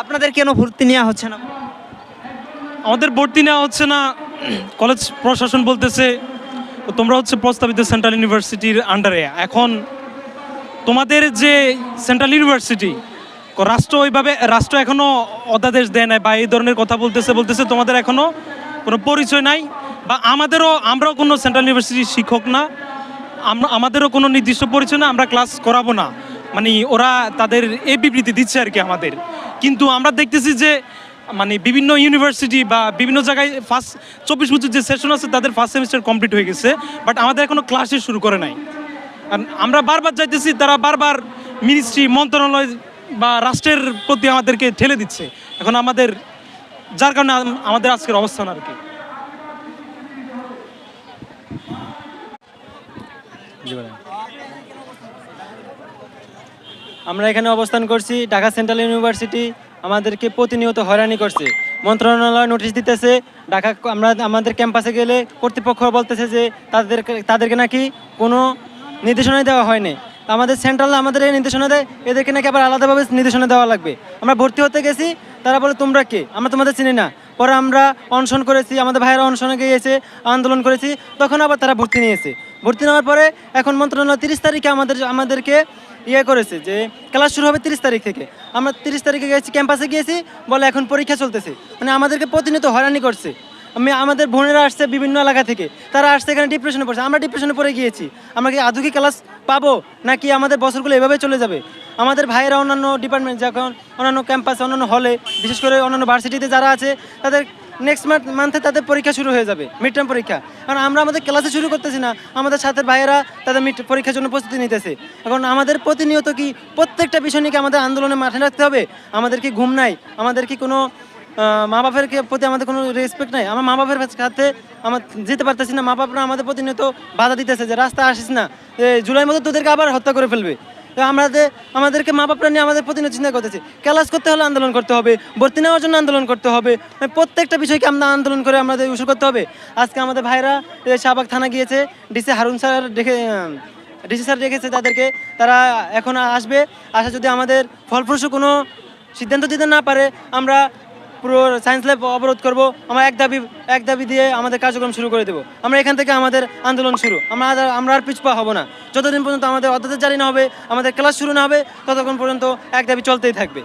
আপনাদের কেন ভর্তি নেওয়া হচ্ছে না? আমাদের ভর্তি নেওয়া হচ্ছে না। কলেজ প্রশাসন বলতেছে, তোমরা হচ্ছে প্রস্তাবিত সেন্ট্রাল ইউনিভার্সিটির আন্ডারে এখন তোমাদের যে সেন্ট্রাল ইউনিভার্সিটি, রাষ্ট্র ওইভাবে, রাষ্ট্র এখনও অধ্যাদেশ দেয় নাই বা এই ধরনের কথা বলতেছে বলতেছে তোমাদের এখনও কোনো পরিচয় নাই বা আমাদেরও, আমরাও কোনো সেন্ট্রাল ইউনিভার্সিটির শিক্ষক না। আমাদেরও কোনো নির্দিষ্ট পরিচয় না, আমরা ক্লাস করাবো না। মানে ওরা তাদের এই বিবৃতি দিচ্ছে আর কি আমাদের। কিন্তু আমরা দেখতেছি যে মানে বিভিন্ন ইউনিভার্সিটি বা বিভিন্ন জায়গায় ফার্স্ট চব্বিশ বছর যে সেশন আছে, তাদের ফার্স্ট সেমিস্টার কমপ্লিট হয়ে গেছে বাট আমাদের এখনও ক্লাসই শুরু করে নাই। আর আমরা বারবার যাইতেছি, তারা বারবার মিনিস্ট্রি মন্ত্রণালয় বা রাষ্ট্রের প্রতি আমাদেরকে ঠেলে দিচ্ছে। এখন আমাদের, যার কারণে আমাদের আজকের অবস্থান আর কি। আমরা এখানে অবস্থান করছি, ঢাকা সেন্ট্রাল ইউনিভার্সিটি আমাদেরকে প্রতিনিয়ত হয়রানি করছে। মন্ত্রণালয় নোটিশ দিতেছে, ঢাকা আমরা আমাদের ক্যাম্পাসে গেলে কর্তৃপক্ষ বলতেছে যে তাদের তাদেরকে নাকি কোনো নির্দেশনাই দেওয়া হয়নি। আমাদের সেন্ট্রাল আমাদের এই নির্দেশনা দেয়, এদেরকে নাকি আবার আলাদাভাবে নির্দেশনা দেওয়া লাগবে। আমরা ভর্তি হতে গেছি, তারা বলে, তোমরা কে? আমরা তোমাদের চিনি না। পরে আমরা অনশন করেছি, আমাদের ভাইয়েরা অনশনে গিয়েছে, আন্দোলন করেছি, তখন আবার তারা ভর্তি নিয়েছে। ভর্তি নেওয়ার পরে এখন মন্ত্রণালয় তিরিশ তারিখে আমাদের, আমাদেরকে ইয়ে করেছে যে ক্লাস শুরু হবে তিরিশ তারিখ থেকে। আমরা তিরিশ তারিখে গেছি, ক্যাম্পাসে গিয়েছি, বলে এখন পরীক্ষা চলতেছে। মানে আমাদেরকে প্রতিনিয়ত হয়রানি করছে। আমি আমাদের বোনেরা আসছে বিভিন্ন এলাকা থেকে। তারা আসছে এখানে ডিপ্রেশনে পড়ছে। আমরা ডিপ্রেশনে পড়ে গিয়েছি। আমরা কি আধুকি ক্লাস পাবো? নাকি আমাদের বছরগুলো এভাবে চলে যাবে? আমাদের ভাইয়েরা অন্যান্য ডিপার্টমেন্ট যখন অন্যান্য ক্যাম্পাস অন্যান্য হলে বিশেষ করে অন্যান্য ভার্সিটিতে যারা আছে, তাদের নেক্সট মান্থ মান্থে তাদের পরীক্ষা শুরু হয়ে যাবে মিড টার্ম পরীক্ষা। কারণ আমরা আমাদের ক্লাসে শুরু করতেছি না, আমাদের সাথে ভাইয়েরা তাদের মিড পরীক্ষার জন্য প্রস্তুতি নিতেছে। এখন আমাদের প্রতিনিয়ত কি প্রত্যেকটা বিষয় নিয়ে আমাদের আন্দোলনে মাঠে রাখতে হবে? আমাদের কি ঘুম নাই? আমাদের কি কোনো মা বাপের প্রতি আমাদের কোনো রেসপেক্ট নাই? আমার মা বাপের সাথে আমার যেতে পারতেছি না মা বাপরা আমাদের প্রতিনিয়ত বাধা দিতেছে যে রাস্তা আসিস না জুলাই মতো তোদেরকে আবার হত্যা করে ফেলবে। আমাদের আমাদেরকে মা বাপরা নিয়ে আমাদের প্রতিনিয়ত চিন্তা করতেছে। ক্লাস করতে হলে আন্দোলন করতে হবে, ভর্তি নেওয়ার জন্য আন্দোলন করতে হবে। মানে প্রত্যেকটা বিষয়কে আমরা আন্দোলন করে আমাদের ইস্যু করতে হবে। আজকে আমাদের ভাইরা শাহবাগ থানা গিয়েছে, ডিসি হারুন স্যার ডেকে ডিসি স্যার রেখেছে তাদেরকে। তারা এখন আসবে। আসা যদি আমাদের ফলপ্রসূ কোনো সিদ্ধান্ত দিতে না পারে, আমরা পুরো সায়েন্স ল্যাব অবরোধ করব, আমরা এক দাবি এক দাবি দিয়ে আমাদের কার্যক্রম শুরু করে দেবো। আমরা এখান থেকে আমাদের আন্দোলন শুরু। আমরা আমরা আর পিছপা হব না। যতদিন পর্যন্ত আমাদের অধ্যাদেশ জারি না হবে, আমাদের ক্লাস শুরু না হবে, ততক্ষণ পর্যন্ত এক দাবি চলতেই থাকবে।